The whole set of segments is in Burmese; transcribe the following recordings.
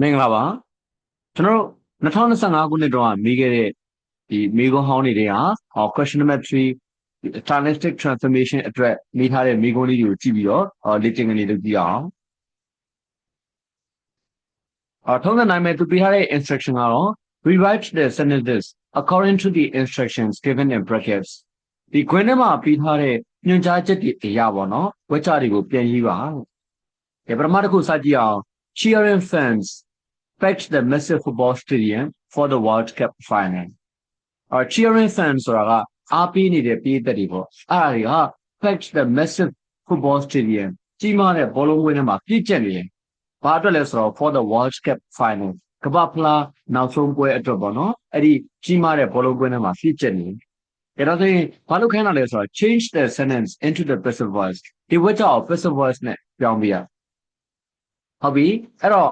မင်္ဂလာပါကျွန်တော်တို့2025ခုနှစ်တုန်းကမိခဲ့တဲ့ဒီမိခွန်းဟောင်းတွေတွေကဟော question number 3 stylistic transformation အတွက်မိထားတဲ့မိခွန်းလေးတွေကိုကြည့်ပြီးတော့ဟောလေ့ကျင့်ခန်းလေးလုပ်ကြည့်အောင်ဟောထုံးစံတိုင်းပဲသူပေးထားတဲ့ instruction ကတော့ rewrite the sentences according to the instructions given in brackets ဒီခွင်းထဲမှာပေးထားတဲ့ညွှန်ကြားချက်တွေအရာပေါ့နော်ဝက်ချတွေကိုပြန်ရေးပါတဲ့ပထမတစ်ခုစကြည့်အောင် cheering fans packed the massive football stadium for the World Cup final. အာ cheering fans ဆိုတာကအားပေးနေတဲ့ပြည်သက်တွေပေါ့။အဲ့ဒါတွေက packed the massive football stadium ကြီးမားတဲ့ဘောလုံးကွင်းထဲမှာပြည့်ကျက်နေတယ်။ဘာအတွက်လဲဆိုတော့ for the World Cup final ကမ္ဘာဖလားနောက်ဆုံးပွဲအတွက်ပေါ့နော်။အဲ့ဒီကြီးမားတဲ့ဘောလုံးကွင်းထဲမှာပြည့်ကျက်နေတယ်။ဒါတော့ဆိုရင်ဘာလို့ခိုင်းတာလဲဆိုတော့ change the sentence into the passive voice ဒီဝတ်ကြောင့် passive voice နဲ့ပြောင်းပြရ။ဟုတ်ပြီ။အဲ့တော့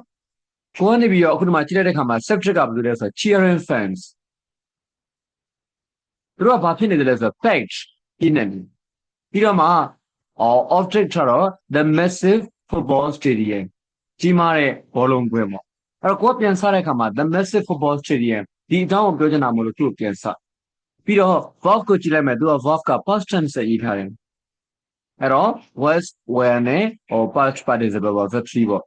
ကိုကနေပြီးတော့အခုဒီမှာကြည့်လိုက်တဲ့ခါမှာ subject ကဘယ်လိုလဲဆိုတော့ cheering fans သူတို့ကဘာဖြစ်နေတယ်လဲဆိုတော့ page ပြနေတယ်ပြီးတော့မှ object ကတော့ the massive football stadium ကြီးမားတဲ့ဘောလုံးကွင်းပေါ့အဲ့တော့ကိုကပြန်စတဲ့ခါမှာ the massive football stadium ဒီအကြောင်းကိုပြောချင်တာမလို့သူ့ကိုပြန်စပြီးတော့ verb ကိုကြည့်လိုက်မယ်သူက verb က past tense နဲ့ရေးထားတယ်အဲ့တော့ was were နဲ့ or past participle ပေါ့ verb 3ပေါ့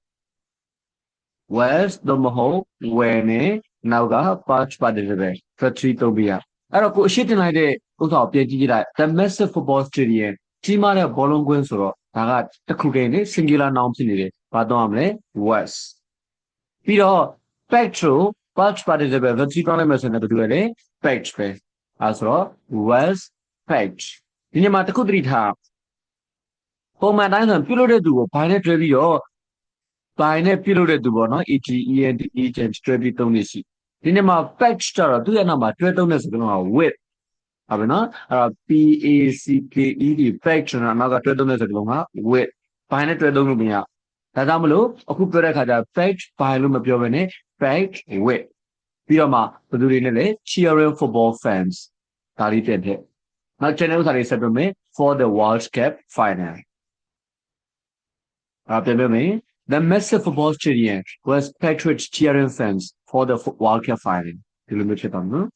was သို့မဟုတ် were နဲ့နောက်က past participle verb 3သုံးပြရအဲ့တော့ကိုအရှိတင်လိုက်တဲ့ဥစ္စာကိုပြန်ကြည့်ကြည့်လိုက် the massive football stadium ကြီးမားတဲ့ဘောလုံးကွင်းဆိုတော့ဒါကတစ်ခုတည်းနဲ့ singular noun ဖြစ်နေတယ်ဘာတော့မလဲ was ပြီးတော့ petrol past participle verb 3ပြောင်းလိုက်မယ်ဆိုရင်ဘယ်လိုလဲ packed ပဲအဲဆိုတော့ was packed ဒီညမှာတစ်ခုတတိထားပုံမှန်တိုင်းဆိုရင်ပြုလုပ်တဲ့သူကိုဘိုင်းနဲ့တွဲပြီးတော့ ဘိုင်းနဲ့ပြုလုပ်တဲ့သူပေါ့နော် ET ENT agent တွဲပြီးသုံးနေရှိဒီနေ့မှာ patch ကြတော့သူ့ရဲ့နောက်မှာတွဲသုံးတဲ့စကားလုံးက with ဟုတ်ပြီနော်အဲ့တော့ P A C K E D patch နော်နောက်ကတွဲသုံးတဲ့စကားလုံးက with ဘိုင်းနဲ့တွဲသုံးလို့မရဒါကြောင့်မလို့အခုပြောတဲ့ခါကျ patch ဘိုင်းလို့မပြောဘဲနဲ့ patch with ပြီးတော့မှဘယ်သူတွေနဲ့လဲ cheering football fans ဒါလေးပြန်ထည့်နောက် channel ဥစ္စာတွေဆက်ပြမယ် for the World Cup final အဲ့ပြန်ပြမယ် The massive football stadium was packed with cheering fans for the World Cup final. ဒီလိုမျိုးဖြစ်သွားနော်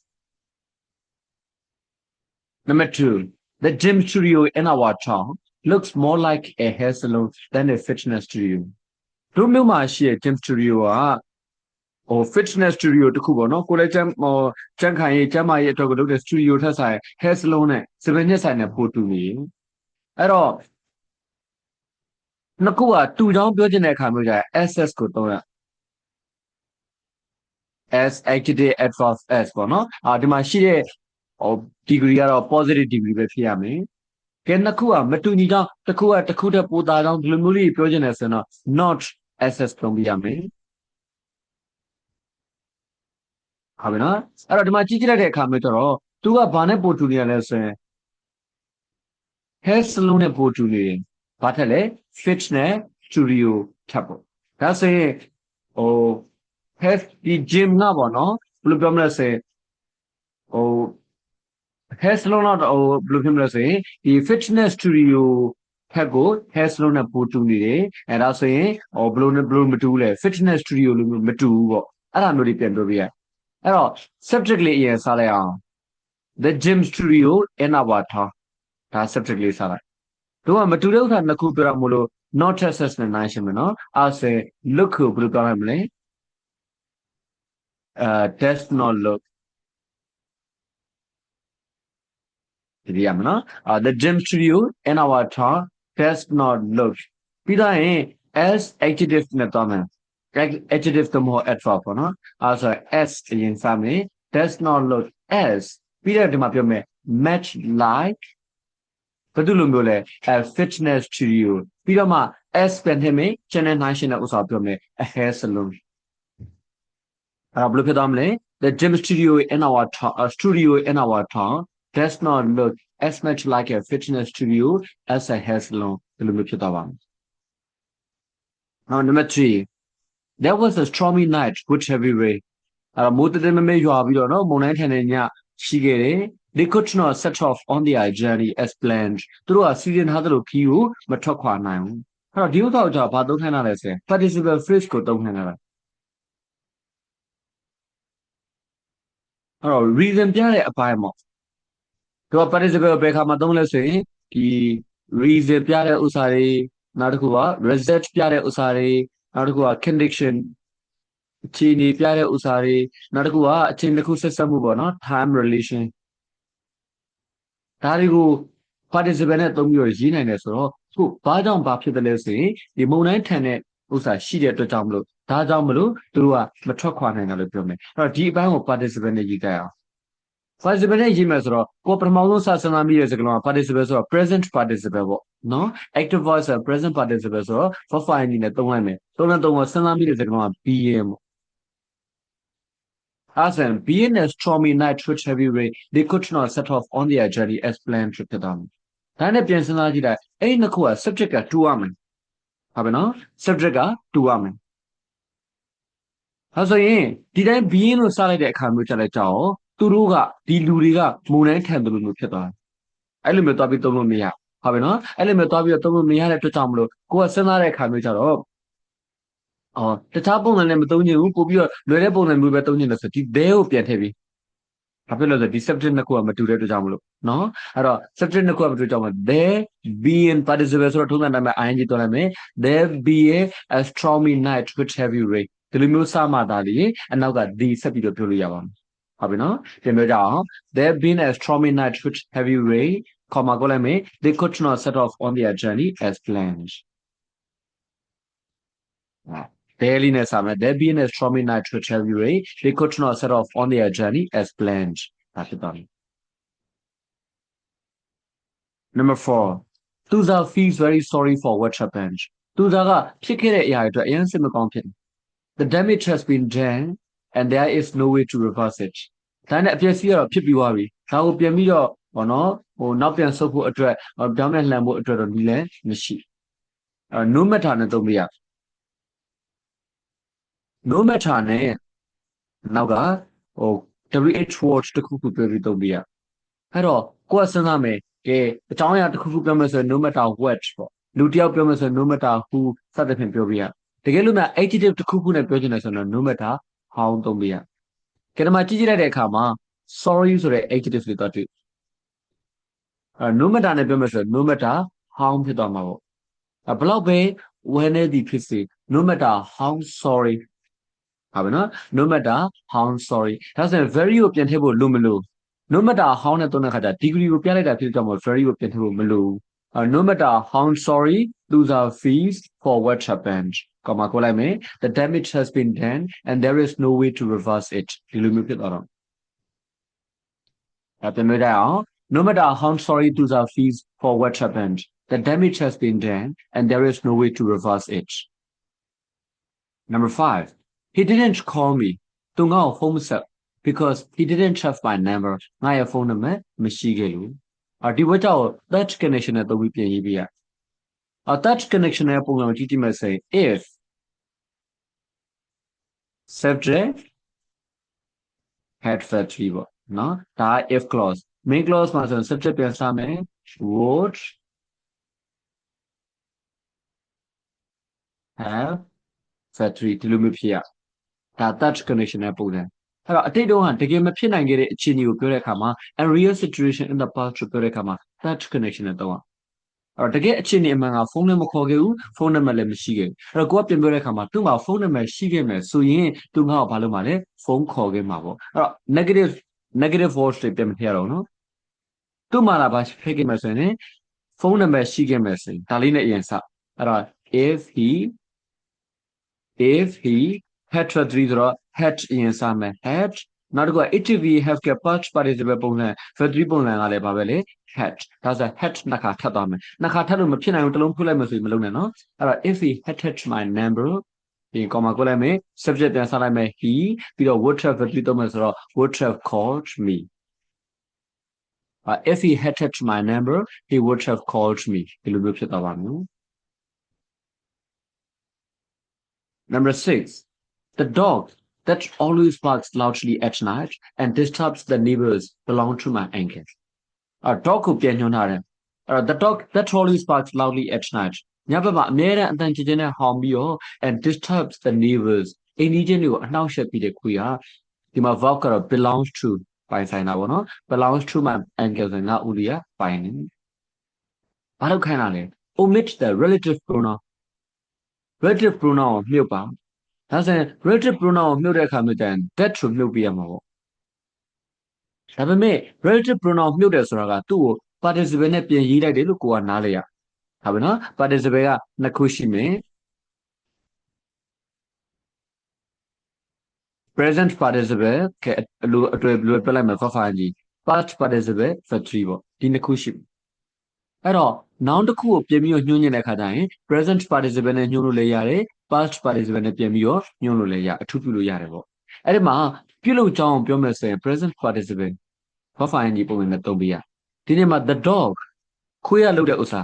Number 2. The gym studio in our town looks more like a hair salon than a fitness studio. တို့မျိုးမှာရှိတဲ့ gym studio ကဟို fitness studio တခုပေါ့နော်ကိုလည်းကျမ်းဟိုကျန်းခိုင်ရေးကျမ်းမာရေးအတွက်ကိုလုပ်တဲ့ studio ထက်ဆိုင် hair salon နဲ့စပင်းညက်ဆိုင်နဲ့ပို့တူနေအဲ့တော့ နှစ်ခုကတူချောင်းပြောချင်တဲ့အခါမျိုးကြရင် SS ကိုသုံးရ S adjective adverb S ပေါ့နော်အာဒီမှာရှိတဲ့ဟို degree ကတော့ positive degree ပဲဖြစ်ရမယ်ကဲနှစ်ခုကမတူညီတော့တစ်ခုကတစ်ခုတည်းပိုသားတော့ဒီလိုမျိုးလေးပြောချင်တယ်ဆိုရင်တော့ not SS သုံးပြရမယ်ဟုတ်ပြီနော်အဲ့တော့ဒီမှာကြည့်ကြည့်လိုက်တဲ့အခါမျိုးကျတော့သူကဘာနဲ့ပို့တူနေရလဲဆိုရင် hair salon နဲ့ပို့တူနေတယ် ဘာထက်လဲ fitness studio ထပ်ပေါ့ဒါဆိုရင်ဟို have ဒီ gym ကပေါ့နော်ဘယ်လိုပြောမလဲဆိုရင်ဟို hair salon တော့ဟိုဘယ်လိုပြောမလဲဆိုရင်ဒီ fitness studio ထက်ကို hair salon နဲ့ပိုတူနေတယ်အဲဒါဆိုရင်ဟိုဘယ်လိုဘယ်လိုမတူလဲ fitness studio လို့မတူဘူးပေါ့အဲ့ဒါမျိုးတွေပြန်ပြောပြရအဲ့တော့ subject လေးအရင်စားလိုက်အောင် the gym studio in our town ဒါ subject လေးစားလိုက် တို့ကမတူတဲ့ဥစ္စာနှစ်ခုပြောရမလို့ not access နဲ့နိုင်ရှင်းမယ်နော်အဲ့ဆို look ကိုဘယ်လိုပြောရမလဲ uh does not look ဒီရမနော် uh, the gym studio in our town does not look ပြီးတော့ရင် as adjective နဲ့တော့မယ် adjective တမော adverb ပေါ့နော်အဲဆို as အရင်စမယ် does not look as ပြီးတော့ဒီမှာပြောမယ် match like ဘာလို့လိုမျိုးလဲ a fitness studio ပြီးတော့မှ as ပြန်ထည့်မယ် channel 9ရှင်းတဲ့ဥစ္စာပြောမယ် a hair salon အဲ့ဘယ်လိုဖြစ်သွားမလဲ the gym studio in our town uh, studio in our town does not look as much like a fitness studio as a hair salon ဒီလိုမျိုးဖြစ်သွားပါမယ် Now number 3 there was a stormy night with heavy rain အဲ့မိုးတည်းမမဲရွာပြီးတော့နော်မုန်တိုင်းထန်တဲ့ညရှိခဲ့တယ် they could not set off on their journey as planned သူတို့ကစီစဉ်ထားသလိုခီးကိုမထွက်ခွာနိုင်ဘူးအဲ့တော့ဒီဥစ္စာကိုကျွန်တော်ဘာသုံးထိုင်ရလဲဆိုရင် participle phrase ကိုသုံးထိုင်ရတာအဲ့တော့ reason ပြတဲ့အပိုင်းပေါ့သူက participle ဘယ်ခါမှသုံးလဲဆိုရင်ဒီ reason ပြတဲ့ဥစ္စာတွေနောက်တစ်ခုက result ပြတဲ့ဥစ္စာတွေနောက်တစ်ခုက condition အခြေအနေပြတဲ့ဥစ္စာတွေနောက်တစ်ခုကအခြေအနေတစ်ခုဆက်ဆက်မှုပေါ့နော် time relation ဒါတွေကို participle နဲ့သုံးပြီးတော့ရေးနိုင်တယ်ဆိုတော့ခုဘာကြောင့်ဘာဖြစ်တယ်လဲဆိုရင်ဒီမုံတိုင်းထန်တဲ့ဥစ္စာရှိတဲ့အတွက်ကြောင့်မလို့ဒါကြောင့်မလို့သူတို့ကမထွက်ခွာနိုင်တာလို့ပြောမယ်အဲ့တော့ဒီအပိုင်းကို participle နဲ့ရေးကြရအောင် participle နဲ့ရေးမယ်ဆိုတော့ကိုပထမဆုံးစစနာမိတဲ့စကားလုံးက participle ဆိုတော့ present participle ပေါ့နော် active voice ဆို present participle ဆိုတော့ verb file အနေနဲ့သုံးလိုက်မယ်သုံးလိုက်သုံးတော့စဉ်းစားမိတဲ့စကားလုံးက being ပေါ့ As in, being a stormy night which heavy rain, they could not set off on their journey as planned ဖြစ်ဖြစ်သွားမယ်။ဒါနဲ့ပြန်စဉ်းစားကြည့်လိုက်အဲ့ဒီနှစ်ခုက subject ကတူရမယ်။ဟုတ်ပြီနော် subject ကတူရမယ်။ဒါဆိုရင်ဒီတိုင်း being လို့စလိုက်တဲ့အခါမျိုးချက်လိုက်ကြအောင်သူတို့ကဒီလူတွေကမုန်တိုင်းထန်တယ်လို့မျိုးဖြစ်သွားတယ်။အဲ့လိုမျိုးသွားပြီးသုံးလို့မရ။ဟုတ်ပြီနော်။အဲ့လိုမျိုးသွားပြီးတော့သုံးလို့မရတဲ့အတွက်ကြောင့်မလို့ကိုကစဉ်းစားတဲ့အခါမျိုးကြတော့ အော်တခြားပုံစံနဲ့မသုံးချင်ဘူးပို့ပြီးတော့လွယ်တဲ့ပုံစံမျိုးပဲသုံးချင်တယ်ဆိုဒီ there ကိုပြန်ထည့်ပြီးဘာဖြစ်လို့လဲဆိုဒီ subject နှစ်ခုကမတူတဲ့အတွက်ကြောင့်မလို့နော်အဲ့တော့ subject နှစ်ခုကမတူတဲ့ကြောင့်မ there being participle ဆိုတော့ထုံးစံတိုင်းမှာ ing တွန်းလိုက်မယ် there be a stormy night with heavy rain ဒီလိုမျိုးစမှသာလေအနောက်က the ဆက်ပြီးတော့ပြောလို့ရပါမယ်ဟုတ်ပြီနော်ပြန်ပြောကြအောင် there been a stormy night with heavy rain comma ကိုလိုက်မယ် they could not set off on their journey as planned Daily ness summer, there being a stormy night with heavy rain, they could not set off on their journey as planned. That's it done. Number four, Tuza feels very sorry for what happened. Tuza ကဖြစ်ခဲ့တဲ့အရာတွေအတွက်အရင်စိတ်မကောင်းဖြစ်တယ်။ The damage has been done and there is no way to reverse it. ဒါနဲ့အပြည့်စီကတော့ဖြစ်ပြီးသွားပြီ။ဒါကိုပြန်ပြီးတော့ဘောနော်ဟိုနောက်ပြန်ဆုပ်ဖို့အတွက်ပြောင်းပြန်လှန်ဖို့အတွက်တော့ဒီလည်းမရှိ။အဲ no matter နဲ့သုံးပြရ no matter နဲ့နောက်ကဟို WH word တခုခုပြောပြီးသုံးပြရအဲ့တော့ကိုယ်ကစဉ်းစားမယ်ကဲအကြောင်းအရာတခုခုပြောမယ်ဆိုရင် no matter what ပေါ့လူတယောက်ပြောမယ်ဆိုရင် no matter who စသဖြင့်ပြောပြရတကယ်လို့များ adjective တခုခုနဲ့ပြောချင်တယ်ဆိုရင် no matter how သုံးပြရကဲဒီမှာကြည့်ကြည့်လိုက်တဲ့အခါမှာ sorry ဆိုတဲ့ adjective တွေတော့တွေ့အဲ no matter နဲ့ပြောမယ်ဆိုရင် no matter how ဖြစ်သွားမှာပေါ့အဲဘလောက်ပဲဝယ်နေသည်ဖြစ်စေ no matter how sorry ဟုတ်ပြီနော် no matter how sorry ဒါဆိုရင် very ကိုပြန်ထည့်ဖို့လိုမလို့ no matter how နဲ့သုံးတဲ့ခါကျ degree ကိုပြလိုက်တာဖြစ်ကြောင့်မို့ very ကိုပြန်ထည့်ဖို့မလိုဘူး no matter how sorry loser fees for what happened ကမကိုလိုက်မယ် the damage has been done and there is no way to reverse it ဒီလိုမျိုးဖြစ်သွားတော့အဲပြန်ပြရအောင် no matter how sorry loser fees for what happened the damage has been done and there is no way to reverse it number 5 he didn't call me သူငါ့ကိုဖုန်းမဆက် because he didn't have my number ငါရဲ့ဖုန်းနံပါတ်မရှိခဲ့လို့အဒီဝတ်ကြောင့် that connection နဲ့သုံးပြီးပြင်ရေးပြရအ that connection နဲ့ပုံစံကိုကြည့်ကြည့်မယ်ဆိုရင် if subject had factory ပေါ့နော်ဒါ if clause main clause မှာဆိုရင် subject ပြန်စမယ် would have factory ဒီလိုမျိုးဖြစ်ရ ဒါ touch connection နဲ့ပုံစံအဲ့တော့အတိတ်တုန်းကတကယ်မဖြစ်နိုင်ခဲ့တဲ့အခြေအနေကိုပြောတဲ့အခါမှာ a real situation in the past ကိုပြောတဲ့အခါမှာ touch connection နဲ့တော့အဲ့တော့တကယ်အခြေအနေအမှန်ကဖုန်းလည်းမခေါ်ခဲ့ဘူးဖုန်းနံပါတ်လည်းမရှိခဲ့ဘူးအဲ့တော့ကိုကပြန်ပြောတဲ့အခါမှာသူ့မှာဖုန်းနံပါတ်ရှိခဲ့မယ်ဆိုရင်သူငါ့ကိုဘာလုပ်မှာလဲဖုန်းခေါ်ခဲ့မှာပေါ့အဲ့တော့ negative negative voice တွေပြန်မထည့်ရတော့နော်သူ့မှာလာဘာဖြစ်ခဲ့မယ်ဆိုရင်ဖုန်းနံပါတ်ရှိခဲ့မယ်ဆိုရင်ဒါလေးနဲ့အရင်စအဲ့တော့ if he if he had 3ဆိုတော့ had အရင်စမယ် had နောက်တစ်ခုက active have က past participle ပုံစံ verb ပုံစံကလည်းဘာပဲလဲ had ဒါဆို had နှစ်ခါထပ်သွားမယ်နှစ်ခါထပ်လို့မဖြစ်နိုင်ဘူးတစ်လုံးဖွင့်လိုက်မယ်ဆိုရင်မလုပ်နဲ့နော်အဲ့တော့ if he had had my number ဒီ comma ကိုလိုက်မယ် subject ပြန်ဆက်လိုက်မယ် he ပြီးတော့ would have verb သုံးမယ်ဆိုတော့ would have called me uh, if he had had my number he would have called me ဒီလိုမျိုးဖြစ်သွားပါမယ် number 6 the dog that always barks loudly at night and disturbs the neighbors belong to my uncle. A dog ကိုပြန်ညွှန်းထားတယ်။အဲ့တော့ the dog that always barks loudly at night ညဘက်မှာအမြဲတမ်းအတန်ကြည်ကြဲနဲ့ဟောင်ပြီးတော့ and disturbs the neighbors အိမ်ကြီးချင်းတွေကိုအနှောက်အယှက်ပြီးတဲ့ခွေကဒီမှာ verb ကတော့ belongs to ပိုင်ဆိုင်တာပေါ့နော် belongs to my uncle ဆိုရင်ငါဦးလေးကပိုင်နေဘာလို့ခိုင်းတာလဲ omit the relative pronoun relative pronoun ကိုမြုပ်ပါ ဒါဆိုရင် relative pronoun ကိုမြုပ်တဲ့အခါမျိုးကျရင် that ဆိုမြုပ်ပြရမှာပေါ့ဒါပေမဲ့ relative pronoun မြုပ်တယ်ဆိုတာကသူ့ကို participle နဲ့ပြန်ရေးလိုက်တယ်လို့ကိုကနားလဲရဟုတ်ပြီနော် participle ကနှစ်ခုရှိမယ် present participle ကဲအလိုအတွေ့ဘယ်လိုပြလိုက်မလဲ for fine ကြီး past participle for 3ပေါ့ဒီနှစ်ခုရှိမယ်အဲ့တော့ noun တစ်ခုကိုပြင်ပြီးတော့ညွှန်းညင်တဲ့အခါကျရင် present participle နဲ့ညွှန်းလို့လည်းရတယ် past participle နဲ့ပြင်ပြီးတော့ညွှန်းလို့လည်းရအထူးပြုလို့ရတယ်ပေါ့အဲ့ဒီမှာပြုလုပ်ကြောင်းပြောမယ်ဆိုရင် present participle for fine ကြီးပုံစံနဲ့သုံးပေးရဒီနေ့မှာ the dog ခွေးရလုပ်တဲ့ဥစ္စာ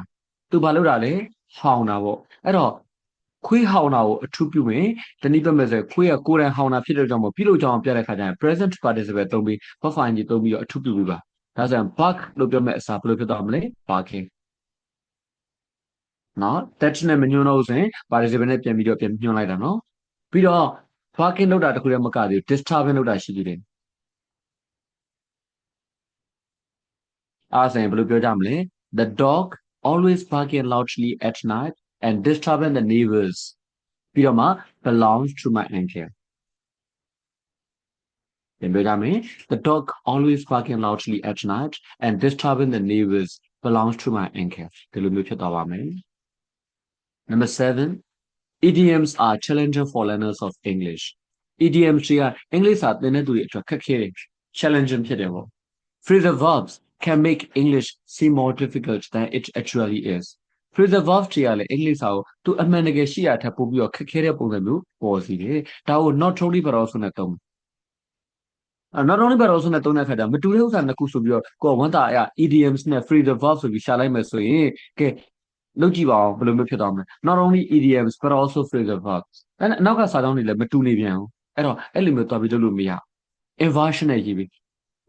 သူဘာလုပ်တာလဲဟောင်းတာပေါ့အဲ့တော့ခွေးဟောင်းတာကိုအထူးပြုမယ်တနည်းပြောမယ်ဆိုရင်ခွေးကကိုယ်တိုင်ဟောင်းတာဖြစ်တဲ့ကြောင့်မို့ပြုလုပ်ကြောင်းပြတဲ့ခါကျရင် present participle သုံးပြီး for fine ကြီးသုံးပြီးတော့အထူးပြုပြီးပါဒါဆိုရင် bark လို့ပြောမဲ့အစားဘယ်လိုဖြစ်သွားမလဲ barking နော် that နဲ့မညွှန်းတော့ဆိုရင် participle နဲ့ပြန်ပြီးတော့ပြန်ညွှန်းလိုက်တာနော်ပြီးတော့ barking လောက်တာတခုတည်းမကသေးဘူး disturbing လောက်တာရှိသေးတယ်အားဆိုရင်ဘယ်လိုပြောကြမလဲ the dog always barking loudly at night and disturbing the neighbors ပြီးတော့မှ belongs to my uncle ပြန်ပြောကြမယ် the dog always barking loudly at night and disturbing the neighbors belongs to my uncle ဒီလိုမျိုးဖြစ်သွားပါမယ် number 7 idioms are challenging for learners of english idioms တွေကအင်္ဂလိပ်စာသင်တဲ့သူတွေအတွက်ခက်ခဲတယ် challenging ဖြစ်တယ်ပေါ့ phrasal verbs can make english seem more difficult than it actually is phrasal verb တွေကလည်းအင်္ဂလိပ်စာကိုသူအမှန်တကယ်ရှိရထပ်ပို့ပြီးတော့ခက်ခဲတဲ့ပုံစံမျိုးပေါ်စီတယ်ဒါကို not only but also နဲ့သုံးအဲ not only but also နဲ့သုံးတဲ့အခါကျမတူတဲ့ဥစ္စာနှစ်ခုဆိုပြီးတော့ကိုယ်ဝန်တာအရ idioms နဲ့ phrasal verb ဆိုပြီးရှာလိုက်မယ်ဆိုရင်ကဲ လုပ်ကြည့်ပါအောင်ဘယ်လိုမျိုးဖြစ်သွားမလဲ not only idioms but also phrasal verbs အဲအနောက်ကစာကြောင်းတွေလည်းမတူနေပြန်ဘူးအဲ့တော့အဲ့လိုမျိုးတွားပြီးလုပ်လို့မရ inversion နဲ့ရေးပြီး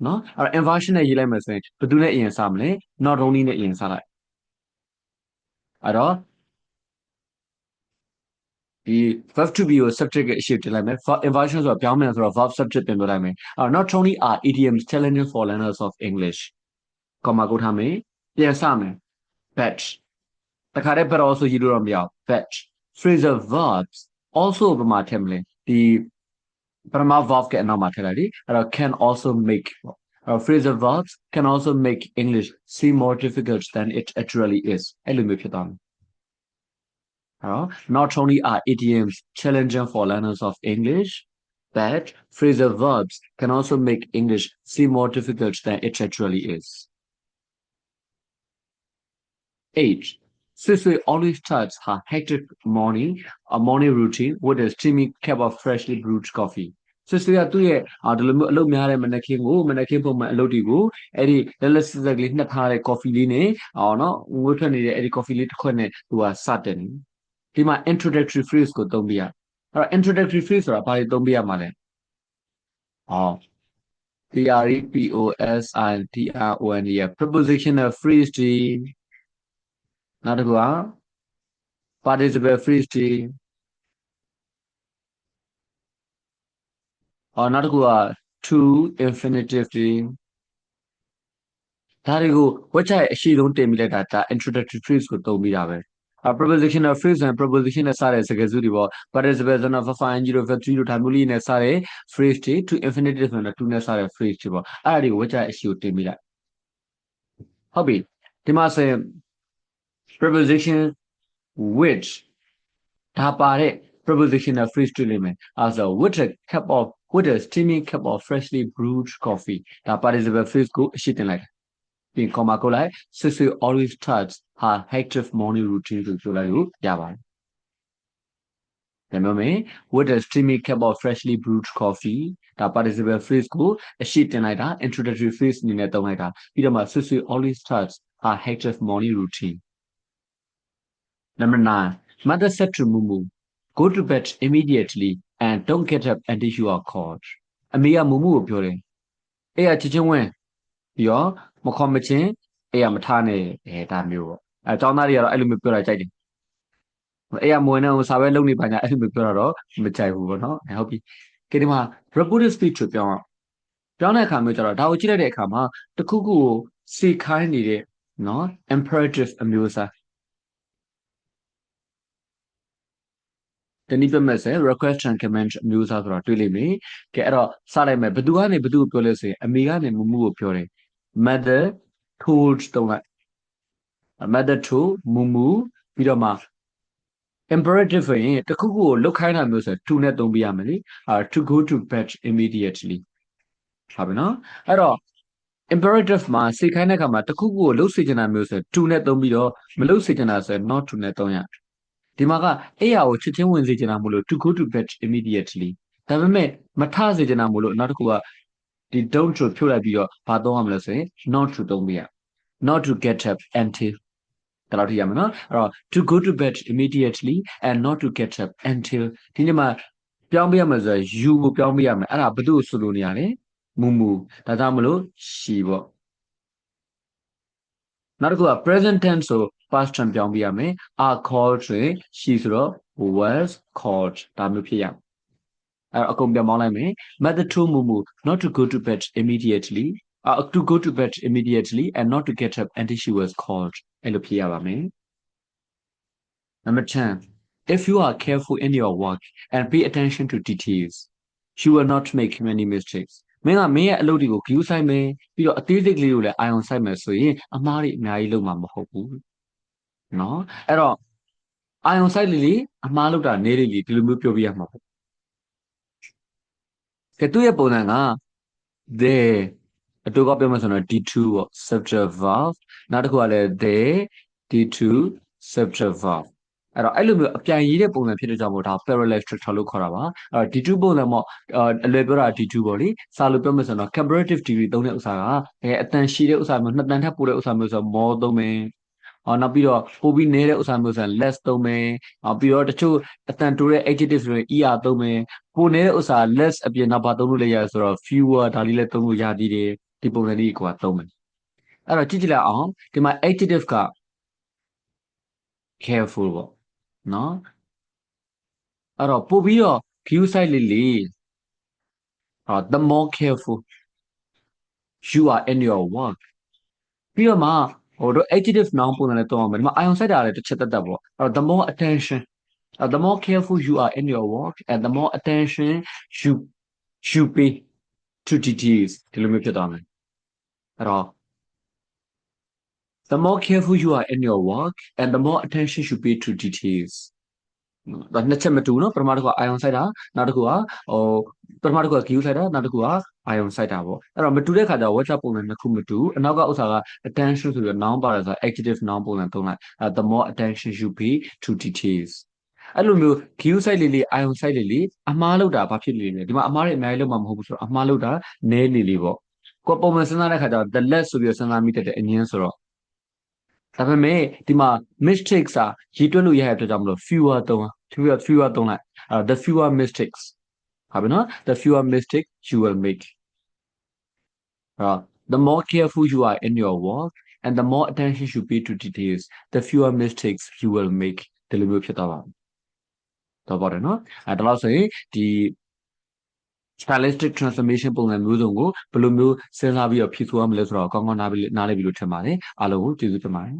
နော်အဲ့တော့ inversion နဲ့ရေးလိုက်မယ်ဆိုရင်ဘယ်သူနဲ့အရင်စမလဲ not only နဲ့အရင်စလိုက်အဲ့တော့ဒီ verb to be ကို subject ရဲ့အရှိတင်လိုက်မယ် inversion ဆိုတာပြောင်းမယ်ဆိုတော့ verb subject ပြန်ပြောလိုက်မယ်အဲ့တော့ not only are idioms challenging for learners of english ကောမကုထားမယ်ပြန်စမယ် but တခါတည်း but also ရေးလို့တော့မရဘူး but phrasal verbs also ပမာထည့်မလဲဒီပထမ verb ကအနောက်မှာထည့်လိုက်ဒီအဲ့တော့ can also make ပေါ့အဲ့တော့ phrasal verbs can also make english seem more difficult than it actually is အဲ့လိုမျိုးဖြစ်သွားမယ်အဲ့တော့ not only are idioms challenging for learners of english but phrasal verbs can also make english seem more difficult than it actually is 8 Sisui always starts her hectic morning, a morning routine with a steamy cup of freshly brewed coffee. Sisui ကသူ့ရဲ့အာဒီလိုမျိုးအလုပ်များတဲ့မနက်ခင်းကိုမနက်ခင်းပုံမှန်အလုပ်တွေကိုအဲ့ဒီလက်လက်စစ်စစ်လေးနှက်ထားတဲ့ coffee လေးနဲ့အော်နော်ငွေထွက်နေတဲ့အဲ့ဒီ coffee လေးတစ်ခွက်နဲ့သူကစတင်နေဒီမှာ introductory phrase ကိုသုံးပြရအဲ့တော့ introductory phrase ဆိုတာဘာတွေသုံးပြရမှာလဲဟော P R E P O S I T R O N E prepositional phrase တွေ နောက်တစ်ခုက participle phrase တွေအော်နောက်တစ်ခုက to infinitive တွေဒါတွေကိုဝက်ချရဲ့အရှိဆုံးတင်ပြီးလိုက်တာဒါ introductory phrase ကိုသုံးပြီးတာပဲအ prepositional phrase နဲ့ preposition နဲ့စတဲ့စကားစုတွေပေါ့ participle ဆိုတော့ for ing တို့ for 3တို့ဒါမျိုးလေးနဲ့စတဲ့ phrase တွေ to infinitive ဆိုတော့ to နဲ့စတဲ့ phrase တွေပေါ့အဲ့ဒါတွေကိုဝက်ချရဲ့အရှိကိုတင်ပြီးလိုက်ဟုတ်ပြီဒီမှာဆိုရင် preposition which ဒါပါတဲ့ prepositional phrase တွေ့လိမ့်မယ်အဲဆို with a cup of with a steaming cup of freshly brewed coffee ဒါ participle phrase ကိုအရှိတင်လိုက်ပြီး comma ကိုလိုက် Sissy always starts her hectic morning routine ကိုပြောလိုက်လို့ရပါတယ်ဒါမျိုးမယ် with a steamy cup of freshly brewed coffee ဒါ participle phrase ကိုအရှိတင်လိုက်တာ introductory phrase အနေနဲ့သုံးလိုက်တာပြီးတော့မှ Sissy always starts her hectic morning routine Number nine, mother said to Mumu, go to bed immediately and don't get up until you are called. အမေကမူမူကိုပြောတယ်။အေးကချစ်ချင်းဝင်ပြီးတော့မခေါ်မချင်းအေးကမထားနဲ့အဲဒါမျိုးပေါ့။အဲចောင်းသားတွေကတော့အဲ့လိုမျိုးပြောတာကြိုက်တယ်။အေးကမဝင်တဲ့ဟိုစာပဲလုပ်နေပါညာအဲ့လိုမျိုးပြောတာတော့မကြိုက်ဘူးပေါ့နော်။အဲဟုတ်ပြီ။ဒီမှာ reported speech ကိုပြောအောင်ပြောင်းတဲ့အခါမျိုးကျတော့ဒါကိုကြည့်လိုက်တဲ့အခါမှာတစ်ခုခုကိုစေခိုင်းနေတဲ့နော် imperative အမျိုးအစား တနည်းပြမဲ့ဆို request and command အမျိုးအစားဆိုတာတွေ့လိမ့်မယ်။ကဲအဲ့တော့စလိုက်မယ်ဘယ်သူကနေဘယ်သူကိုပြောလဲဆိုရင်အမေကနေမမှုကိုပြောတယ် mother told တုံးလိုက် mother told မူမူပြီးတော့မှ imperative ဆိုရင်တခုခုကိုလုတ်ခိုင်းတာမျိုးဆို to နဲ့သုံးပြရမယ်လေအာ to go to bed immediately ဟုတ်ပြီနော်အဲ့တော့ imperative မှာစေခိုင်းတဲ့အခါမှာတခုခုကိုလှုပ်စေချင်တာမျိုးဆို to နဲ့သုံးပြီးတော့မလှုပ်စေချင်တာဆို not to နဲ့သုံးရ ဒီမှာကအဲ့ရကိုချက်ချင်းဝင်စေချင်တာမို့လို့ to go to bed immediately ဒါပေမဲ့မထစေချင်တာမို့လို့နောက်တစ်ခုကဒီ don't to ဖြုတ်လိုက်ပြီးတော့ဘာသုံးရမလဲဆိုရင် not to သုံးပြရ not to get up until ဒါတော့ထိရမယ်နော်အဲ့တော့ to go to bed immediately and not to get up until ဒီနေ့မှာပြောင်းပြရမယ်ဆိုရင် you ကိုပြောင်းပြရမယ်အဲ့ဒါဘယ်သူ့ကိုဆိုလိုနေရလဲမူမူဒါကြောင့်မလို့ she ပေါ့နောက်တစ်ခုက present tense ဆို past tense ပြောင်းပြရမယ် are called ဆိုရင် she ဆိုတော့ was called ဒါမျိုးဖြစ်ရမယ်အဲ့တော့အကုန်ပြန်ပေါင်းလိုက်မယ် method 2မူမူ not to go to bed immediately uh, to go to bed immediately and not to get up until she was called အဲ့လိုဖြစ်ရပါမယ် number 10 if you are careful in your work and pay attention to details you will not make many mistakes မင်းကမင်းရဲ့အလုပ်တွေကို view ဆိုင်မယ်ပြီးတော့အသေးစိတ်ကလေးကိုလည်းအာရုံစိုက်မယ်ဆိုရင်အမှားတွေအများကြီးလုပ်မှာမဟုတ်ဘူး နော်အဲ့တော့အာယုံဆိုင်လီလီအမားလောက်တာနေလီလီဒီလိုမျိုးပြောပြရမှာပေါ့ကဲသူ့ရဲ့ပုံစံက there အတူကပြောမှဆိုတော့ D2 ပေါ့ septal valve နောက်တစ်ခုကလည်း there D2 septal valve အဲ့တော့အဲ့လိုမျိုးအပြန်ရေးတဲ့ပုံစံဖြစ်တဲ့ကြောင့်မို့ဒါ parallel structure လို့ခေါ်တာပါအဲ့တော့ D2 ပုံစံပေါ့အလွယ်ပြောတာ D2 ပေါ့လေစာလို့ပြောမှဆိုတော့ comparative degree သုံးတဲ့ဥစ္စာကအဲအတန်ရှိတဲ့ဥစ္စာမျိုးနှစ်တန်ထပ်ပို့တဲ့ဥစ္စာမျိုးဆိုတော့ more သုံးမယ် အော်နောက်ပြီးတော့ပိုပြီးနေတဲ့ဥစ္စာမျိုးဆိုရင် less သုံးမယ်အော်ပြီးတော့တချို့အတန်တိုးတဲ့ adjective ဆိုရင် er သုံးမယ်ပိုနေတဲ့ဥစ္စာ less အပြင်နောက်ဘာသုံးလို့လဲရဆိုတော့ fewer ဒါလေးလည်းသုံးလို့ရသေးတယ်ဒီပုံစံလေးကိုကသုံးမယ်အဲ့တော့ကြည့်ကြည့်လိုက်အောင်ဒီမှာ adjective က careful ပေါ့နော်အဲ့တော့ပို့ပြီးတော့ view site လေးလေးအော် the more careful you are in your work ပြီးတော့မှ ဟိုတို့ adjective noun ပုံစံနဲ့သုံးအောင်မယ်ဒီမှာ ion site တာလည်းတစ်ချက်တက်တက်ပေါ့အဲ့တော့ the more attention uh, the more careful you are in your work and the more attention you you pay to details ဒီလိုမျိုးဖြစ်သွားမယ်အဲ့တော့ the more careful you are in your work and the more attention you pay to details ဒါ နှစ်ချက်မတူနော်ပထမတစ်ခုက ion site တာနောက်တစ်ခုကဟိုပထမတစ်ခုက Q site တာနောက်တစ်ခုက ion site တာပေါ့အဲ့တော့မတူတဲ့ခါကျတော့ WhatsApp ပုံစံနှစ်ခုမတူအနောက်ကဥစ္စာက attention ဆိုပြီး noun ပါတယ်ဆိုတော့ adjective noun ပုံစံသုံးလိုက်အဲ the more attention you pay to details အဲ့လိုမျိုး Q site လေးလေး ion site လေးလေးအမှားလောက်တာဘာဖြစ်လို့လဲဒီမှာအမှားတွေအများကြီးလောက်မှာမဟုတ်ဘူးဆိုတော့အမှားလောက်တာနည်းလေးလေးပေါ့ကိုပုံမှန်စဉ်းစားတဲ့ခါကျတော့ the less ဆိုပြီးစဉ်းစားမိတဲ့အငင်းဆိုတော့ ဒါပေမဲ့ဒီမှာ mistakes อ่ะရေးတွက်လို့ရတဲ့အတွက်ကြောင့်မလို့ fewer သုံး fewer fewer သုံးလိုက်အဲ the fewer mistakes ဟုတ်ပြီနော် the fewer mistakes you will make အဲ the more careful you are in your work and the more attention you pay to details the fewer mistakes you will make ဒီလိုမျိုးဖြစ်သွားပါမယ်တော့ပါတယ်နော်အဲဒါလို့ဆိုရင်ဒီ stylistic transformation ပုံစံမျိုးစုံကိုဘယ်လိုမျိုးစဉ်းစားပြီးတော့ဖြည့်ဆို့ရမလဲဆိုတော့ကောင်းကောင်းနားပြီးနားလည်ပြီလို့ထင်ပါတယ်အားလုံးကိုကျေးဇူးတင်ပါတယ်